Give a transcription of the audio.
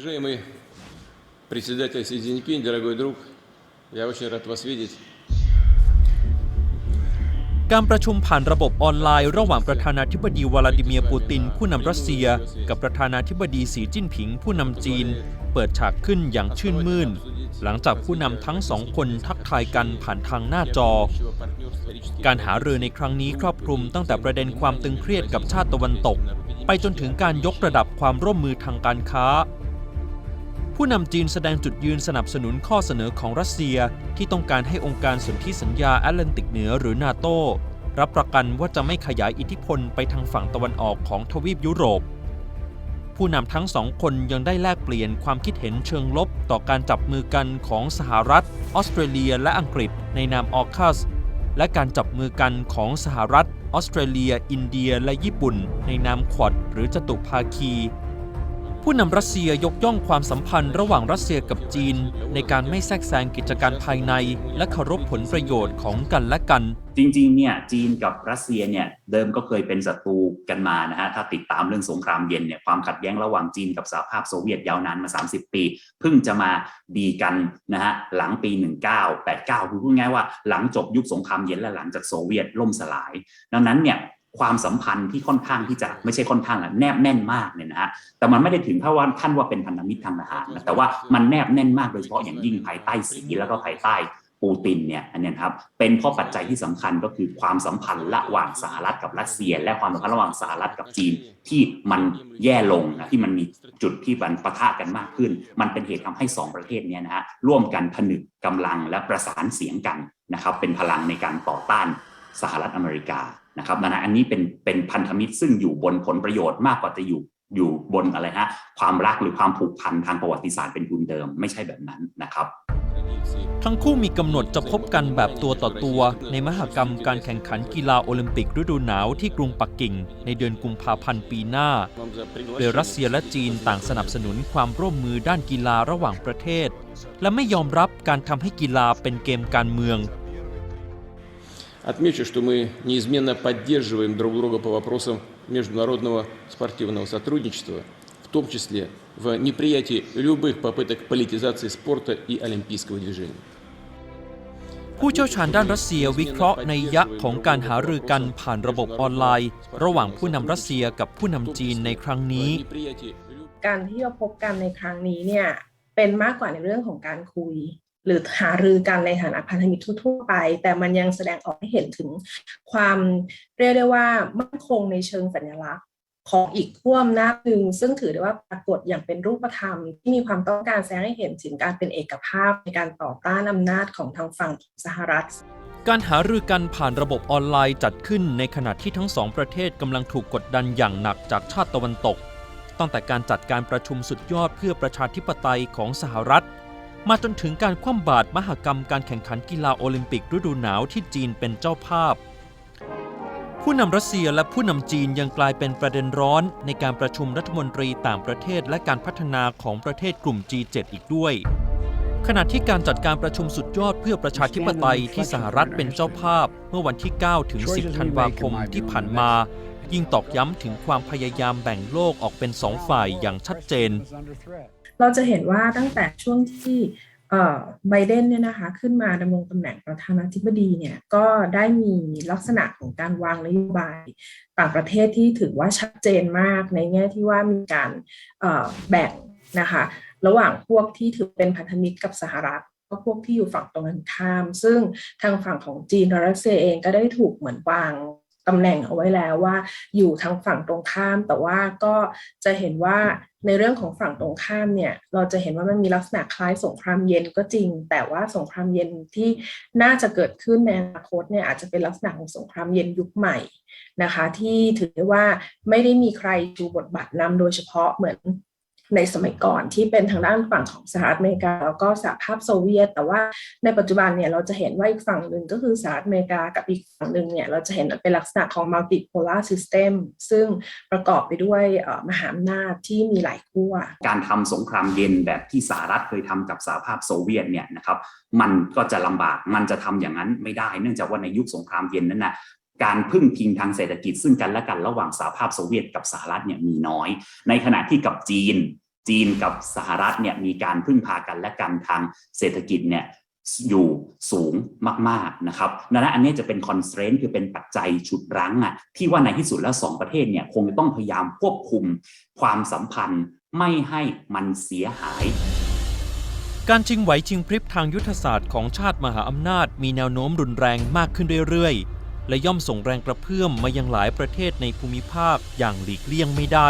Уважаемый председатель Си Цзиньпинь, дорогой друг, я очень рад вас видеть. การประชุมผ่านระบบออนไลน์ ระหว่างประธานาธิบดีวลาดิเมียร์ปูติน ผู้นำรัสเซีย กับประธานาธิบดีสีจิ้นผิง ผู้นำจีน เปิดฉากขึ้นอย่างชื่นมื่น หลังจากผู้นำทั้งสองคนทักทายกันผ่านทางหน้าจอ การหารือในครั้งนี้ครอบคลุมตั้งแต่ประเด็นความตึงเครียดกับชาติตะวันตก ไปจนถึงการยกระดับความร่วมมือทางการค้า ผู้นำจีนแสดงจุดยืนสนับสนุนข้อเสนอของรัสเซียที่ต้องการให้องค์การสนธิสัญญาแอตแลนติกเหนือหรือนาโตรับประกันว่าจะไม่ขยายอิทธิพลไปทางฝั่งตะวันออกของทวีปยุโรป ผู้นำทั้งสองคนยังได้แลกเปลี่ยนความคิดเห็นเชิงลบต่อการจับมือกันของสหรัฐ ออสเตรเลีย และอังกฤษในนามออคัสและการจับมือกันของสหรัฐ ออสเตรเลีย อินเดีย และญี่ปุ่น ในนามควอดหรือจตุภาคี ผู้นำรัสเซียยกย่องความสัมพันธ์ระหว่างรัสเซียกับจีน ในการไม่แทรกแซงกิจการภายใน และเคารพผลประโยชน์ของกันและกัน จริงๆเนี่ยจีนกับรัสเซียเนี่ยเดิมก็เคยเป็นศัตรูกันมานะฮะถ้าติดตามเรื่องสงครามเย็นเนี่ยความขัดแย้งระหว่างจีนกับสหภาพโซเวียตยาวนานมา 30 ปี เพิ่งจะมาดีกันนะฮะหลังปี 1989 คือพูดง่ายว่าหลังจบยุคสงครามเย็นและหลังจากโซเวียตล่มสลาย ดังนั้นเนี่ย ความสัมพันธ์ที่ค่อนข้างที่จะไม่ใช่ค่อนข้างอะแนบแน่นมากเนี่ยนะฮะแต่มันไม่ได้ถึงเท่าว่าท่านว่าเป็นพันธมิตรทางทหารนะแต่ว่ามันแนบแน่นมากโดยเฉพาะอย่างยิ่งภายใต้สีแล้วก็ภายใต้ปูตินเนี่ยอันเนี้ยครับเป็นเพราะปัจจัยที่สำคัญก็คือความสัมพันธ์ระหว่างสหรัฐกับรัสเซีย และความสัมพันธ์ระหว่างสหรัฐกับจีนที่มันแย่ลงนะที่มันมีจุดที่มันปะทะกันมากขึ้น มันเป็นเหตุทำให้สองประเทศเนี้นะฮะร่วมกันผนึกกำลังและประสานเสียงกันนะครับเป็นพลังในการต่อต้านสหรัฐอเมริกา นะครับนะอันนี้เป็นเป็นพันธมิตรซึ่งอยู่บนผลประโยชน์มากกว่าจะอยู่อยู่บนอะไรฮะความรักหรือความผูกพันทางประวัติศาสตร์เป็นทุนเดิมไม่ใช่แบบนั้นนะครับ ทั้งคู่มีกำหนดจะพบกันแบบตัวต่อตัว ในมหกรรมการแข่งขันกีฬาโอลิมปิกฤดูหนาวที่กรุงปักกิ่ง ในเดือนกุมภาพันธ์ปีหน้า โดยรัสเซียและจีนต่างสนับสนุนความร่วมมือด้านกีฬาระหว่างประเทศ และไม่ยอมรับการทำให้กีฬาเป็นเกมการเมือง Отмечу, что мы неизменно поддерживаем друг друга по вопросам международного спортивного сотрудничества, в том числе в неприятии любых попыток политизации спорта и олимпийского движения. ผู้เชี่ยวชาญด้านรัสเซียวิเคราะห์ในยะของการหารือกันผ่านระบบออนไลน์ ระหว่างผู้นำรัสเซียกับผู้นำจีนในครั้งนี้ В неприятии люб- การที่เราพบกันในครั้งนี้เนี่ยเป็นมากกว่าในเรื่องของการคุย หรือหารือกันในฐานะพันธมิตรทั่วไป แต่มันยังแสดงออกให้เห็นถึงความเรียกได้ว่ามั่นคงในเชิงสัญลักษณ์ของอีกขั้วอำนาจหนึ่งซึ่งถือได้ว่าปรากฏอย่างเป็นรูปธรรม ที่มีความต้องการแสดงให้เห็นถึงการเป็นเอกภาพในการต่อต้านอำนาจของทางฝั่งสหรัฐ การหารือกันผ่านระบบออนไลน์จัดขึ้นในขณะที่ทั้งสองประเทศกำลังถูกกดดันอย่างหนักจากชาติตะวันตก ตั้งแต่การจัดการประชุมสุดยอดเพื่อประชาธิปไตยของสหรัฐ มาจนถึงการคว่ำบาตรมหกรรมการแข่งขันกีฬาโอลิมปิกฤดูหนาวที่จีนเป็นเจ้าภาพ ผู้นำรัสเซียและผู้นำจีนยังกลายเป็นประเด็นร้อนในการประชุมรัฐมนตรีต่างประเทศและการพัฒนาของประเทศกลุ่ม G7 อีกด้วย ขณะที่การจัดการประชุมสุดยอดเพื่อประชาธิปไตยที่สหรัฐเป็นเจ้าภาพ เมื่อวันที่ 9 ถึง 10 ธันวาคมที่ผ่านมายิ่งตอกย้ำถึงความพยายามแบ่งโลกออกเป็นสองฝ่ายอย่างชัดเจน เราจะเห็นว่าตั้งแต่ช่วงที่ไบเดนเนี่ยนะคะขึ้นมาดำรงตำแหน่งประธานาธิบดีเนี่ยก็ได้มีลักษณะของการวางนโยบายต่างประเทศที่ถือว่าชัดเจนมากในแง่ที่ว่ามีการแบ่งนะคะระหว่างพวกที่ถือเป็นพันธมิตรกับสหรัฐก็พวกที่อยู่ฝั่งตรงกันข้าม ซึ่งทางฝั่งของจีนและรัสเซียเองก็ได้ถูกเหมือนวาง ตำแหน่งเอาไว้แล้วว่า อยู่ทางฝั่งตรงข้าม แต่ว่าก็จะเห็นว่าในเรื่องของฝั่งตรงข้ามเนี่ยเราจะเห็นว่ามันมีลักษณะคล้ายสงครามเย็นก็จริง แต่ว่าสงครามเย็นที่น่าจะเกิดขึ้นในอนาคตเนี่ยอาจจะเป็นลักษณะของสงครามเย็นยุคใหม่นะคะ ที่ถือได้ว่าไม่ได้มีใครจูบทบาทนำโดยเฉพาะเหมือน ในสมัยก่อนที่เป็นทางด้านฝั่งของสหรัฐอเมริกาแล้วก็สหภาพโซเวียต แต่ว่าในปัจจุบันเนี่ยเราจะเห็นว่าอีกฝั่งหนึ่งก็คือสหรัฐอเมริกากับอีกฝั่งหนึ่งเนี่ยเราจะเห็นเป็นลักษณะของ multipolar system ซึ่งประกอบไปด้วยมหาอำนาจที่มีหลายขั้วการทำสงครามเย็นแบบที่สหรัฐเคยทำกับสหภาพโซเวียตเนี่ยนะครับมันก็จะลำบากมันจะทำอย่างนั้นไม่ได้ เนื่องจากว่าในยุคสงครามเย็นนั้นนะการพึ่งพิงทางเศรษฐกิจซึ่งกันและกันระหว่างสหภาพโซเวียตกับสหรัฐเนี่ยมีน้อย ในขณะที่กับจีน จีนกับสหรัฐเนี่ยมีการพึ่งพากันและกันทางเศรษฐกิจเนี่ยอยู่สูงมาก ๆ นะครับดังนั้นอันนี้จะเป็น constraint คือเป็นปัจจัยฉุดรั้งอะที่ว่าในที่สุดแล้วสองประเทศเนี่ยคงจะต้องพยายามควบคุมความสัมพันธ์ไม่ให้มันเสียหาย การชิงไหวชิงพริบทางยุทธศาสตร์ของชาติมหาอำนาจ มีแนวโน้มรุนแรงมากขึ้นเรื่อย ๆ และย่อมส่งแรงกระเพื่อมมายังหลายประเทศในภูมิภาคอย่างหลีกเลี่ยงไม่ได้